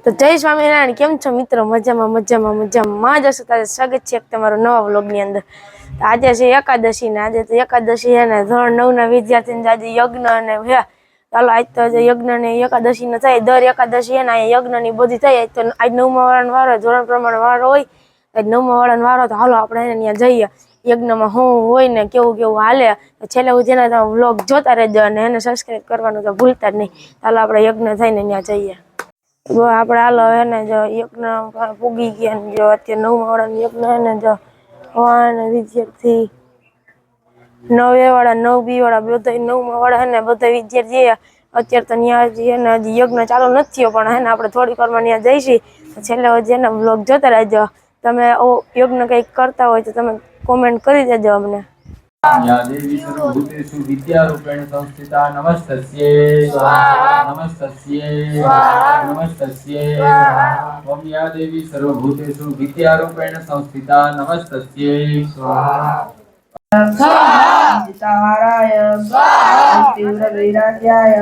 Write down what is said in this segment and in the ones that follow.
તો જય સ્વામિનારાયણ કેમ છો મિત્રો? મજામાં મજામાં મજામાં. જ હશો તારે સ્વાગત છે તમારો નવા વ્લોગની અંદર. આજે છે એકાદશી ને આજે તો એકાદશી છે ને ધોરણ નવ ના વિદ્યાર્થીને આજે યજ્ઞ અને હે. ચાલો આજ તો યજ્ઞ ને એકાદશી ને થાય. દર એકાદશી એના યજ્ઞની બધી થાય. તો આજ નવમા વાળાનો વારો, ધોરણ પ્રમાણે વારો હોય. આજ નવમા વાળાનો વારો તો હાલો આપણે એને ત્યાં જઈએ. યજ્ઞમાં શું હોય ને કેવું કેવું હાલે. છેલ્લે સુધી એના વ્લોગ જોતા રહેજો અને એને સબસ્ક્રાઈબ કરવાનું તો ભૂલતા જ નહીં. ચાલો આપણે યજ્ઞ થઈને ત્યાં જઈએ. જો આપણે હાલો હે ને જો યજ્ઞ પૂગી ગયા ને જો અત્યારે નવમા વાળા યજ્ઞ હે ને જો અને વિદ્યાર્થી નવે વાળા, નવ બી વાળા બધા નવમા વાળા ને બધા વિદ્યાર્થી અત્યારે તો ત્યાં હે ને હજી યજ્ઞ ચાલુ નથી થયો પણ હે ને આપણે થોડીક વારમાં ત્યાં જઈશી. છેલ્લે હજી એના બ્લોગ જોતા રહેજો. તમે યજ્ઞ કંઈક કરતા હોય તો તમે કોમેન્ટ કરી દેજો અમને. देवी सर्वभूतेषु विद्यारूपेण संस्थिता नमस्तस्यै नमस्तस्यै नमस्तस्यै त्वं या देवी सर्वभूतेषु विद्यारूपेण संस्थिता नमस्तस्यै सीताहाराय तीव्र वैराग्याय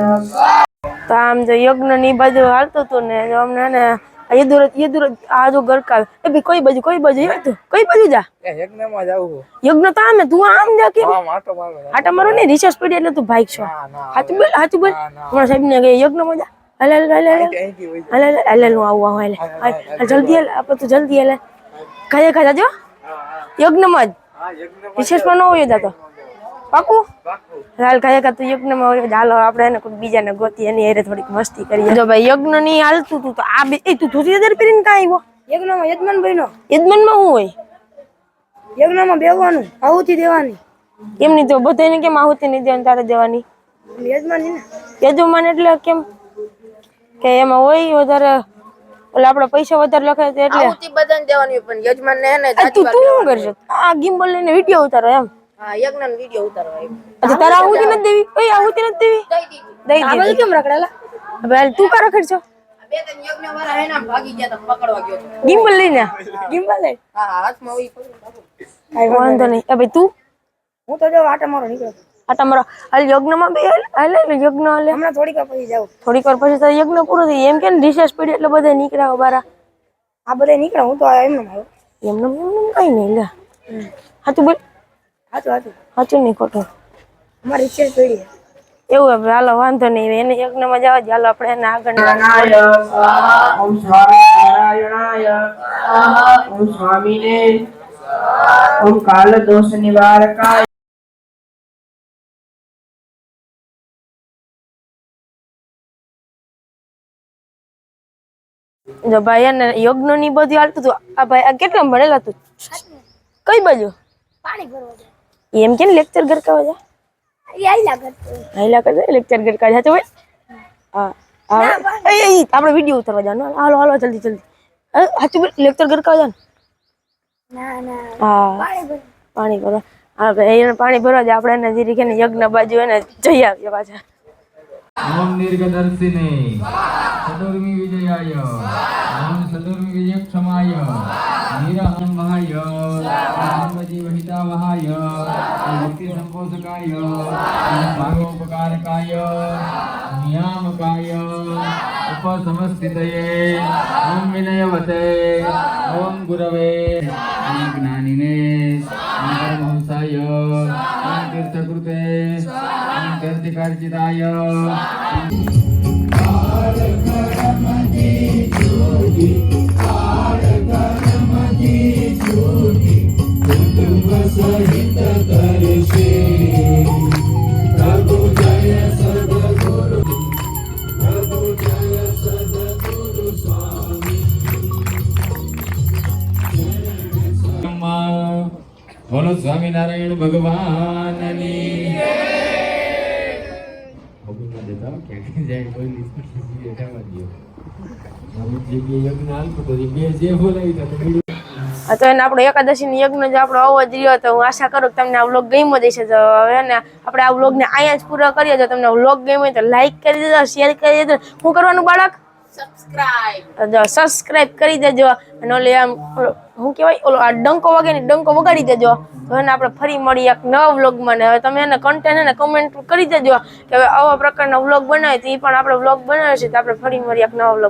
તો આમ જો યજ્ઞ ની બાજુ હાલતું હતું ને જો અમને હે ને આ યદુરત યદુરત આ જો ગરકાવ कोई બી કોઈ બાજુ કોઈ બાજુ હેતું કઈ બાજુ જા યજ્ઞમાં જાવું યજ્ઞ તો આમે તું આમ જા કે આમ આટો મારવો આટા મારો ને રિસર્ચ પડી એટલે તું ભાઈ છો ના ના હાચું બોલ હાચું બોલ તમારા સાહેબ ને કે યજ્ઞમાં જા હાલે હાલે હાલે હાલે હાલે હાલે હું આવું આવું હાલે જલ્દી હાલે આપણે તો જલ્દી હાલે કાયા કાયા જો યજ્ઞમાં જ રિસર્ચમાં ન હોય દાતો પાકું? હાલ કયા ખા તો યજ્ઞમાં હોય ચાલો હાલો આપણે એને કોઈ બીજાને ગોતી એની હારે થોડીક મસ્તી કરીએ. જો ભાઈ યજ્ઞની હાલતું તું તો આ બે એ તું ધોતી ચાદર પહેરીને કાં આવ્યો? યજ્ઞમાં યજમાન બહેનો યજમાનમાં શું હોય? યજ્ઞમાં બેહવાનું આહુતિ દેવાની. એમની તો બધાને કેમ આહુતિ નહીં દેવાની તારે દેવાની? યજમાન ને. યજમાન એટલે કેમ? કે એમાં હોય વધારે ઓલા આપણે પૈસા વધારે લખાય તો એટલે. આહુતિ બધાને દેવાની પણ યજમાન ને તું શું કરશે? આ ગિમ્બલ લઈને વીડિયો ઉતારો એમ. હા યજ્ઞ વિડિયો ઉતારવા આવ્યો. અચ્છા આહુતિ નથી દેવી? ઓય આહુતિ નથી દેવી? દઈ દીધી. દઈ કેમ રખડેલા? હવે તું કા રખડશો આ બે ત્રણ યજ્ઞ વાળા હે ને ભાગી ગયા તા પકડવા ગયો ગિમ્બલ લઈને ગિમ્બલ લઈ? હા હા, હાથમાં હોય પકડી વાંધો નહીં. એ ભાઈ તું? હું તો જો આટા મારો નીકળ્યો આ તમારો હાલ યજ્ઞમાં બે હાલ? હાલે યજ્ઞ હાલે? હમણાં થોડીક વાર પછી જાઉં. થોડીક વાર પછી તારે યજ્ઞ પૂરો થઈ એમ કે રિસેસ પડી એટલે બધા નીકળ્યા બારા. આ બધા નીકળ્યા હું તો એમને આવ્યો એમને એમને કઈ નહીં લે. હાચું બોલ. હાચું હાચું. હાચું નહીં ખોટું. અમારી ઈચ્છા જ પડી એવું હવે હાલો વાંધો નહીં. એને યજ્ઞમાં જવા જ હાલો આપણે એને આગળ ઓમ સ્વામિનારાયણાય ઓમ સ્વામીને ઓમ કાલ દોષ નિવારકાય. જો ભાઈ એને યજ્ઞની બધું હાલતું હતું. આ ભાઈ આ કેટલા ભણેલા તું? કઈ બાજુ? પાણી ભરવા જાય એમ કે લેક્ચર ઘર કરવા જા એ આઈલા કરતો હાઈલા કરે લેક્ચર ઘર કરવા જા ભાઈ હા હા એ એ આપણે વિડિયો ઉતારવા જવાનું હાલો હાલો જલ્દી જલ્દી હાચું બોલ લેક્ચર ઘર કરવા જા ના ના હા પાણી ભર પાણી ભરવા હા ભાઈ એને પાણી ભરવા જાય આપણે એને જીરી કે યજ્ઞ બાજુ એને જઈ આવીએ પાછા ओम दीर्घदर्शिने चतुर्मी विजयाय ओम चतुर्मी विजयक्षमाय निरहंभाय નિરહંભાય રામજીવહિતાવહાય મુક્તિ સંબોધકાય ભાગોપકારકાય નિયામકાય ઉપસમસ્થિતયે ઓમ વિનયવતે ઓમ ગુરવે ઓમ જ્ઞાનિને ઓમ પરમહંસાય ઓમ તીર્થકૃતે ઓમ તીર્થકાર્ચિતાય Thank you. ભગવાન જતા ક્યાંક જાય કોઈ લીધી બેઠાવા દો અમુક જગ્યાએ યજ્ઞ હાલતું બે જે બોલાવી તો એને આપણો એકાદશી ની યજ્ઞ જો આપણો જ રહ્યો તો હું આશા કરું કે તમને આ વ્લોગ ગમ્યો દેશે તો હવે ને આપણે આ વ્લોગ ને અહીંયા જ પૂરો કરીએ. જો તમને વ્લોગ ગમ્યો હોય તો લાઈક કરી દેજો શેર કરી દેજો. શું કરવાનું બાળક? સબસ્ક્રાઇબ જો સબસ્ક્રાઇબ કરી દેજો. અને ઓલે આમ શું કહેવાય? ઓલો આ ડંકો વાગે ડંકો વગાડી દેજો. તો એને આપણે ફરી મળી એક નવા વ્લોગમાં. ને હવે તમે એને કન્ટેન્ટ એને કમેન્ટ કરી દેજો કે હવે આવા પ્રકારના વ્લોગ બનાવે તો એ પણ આપણે વ્લોગ બનાવે છે તો આપણે ફરી મળી એક નવા વ્લોગ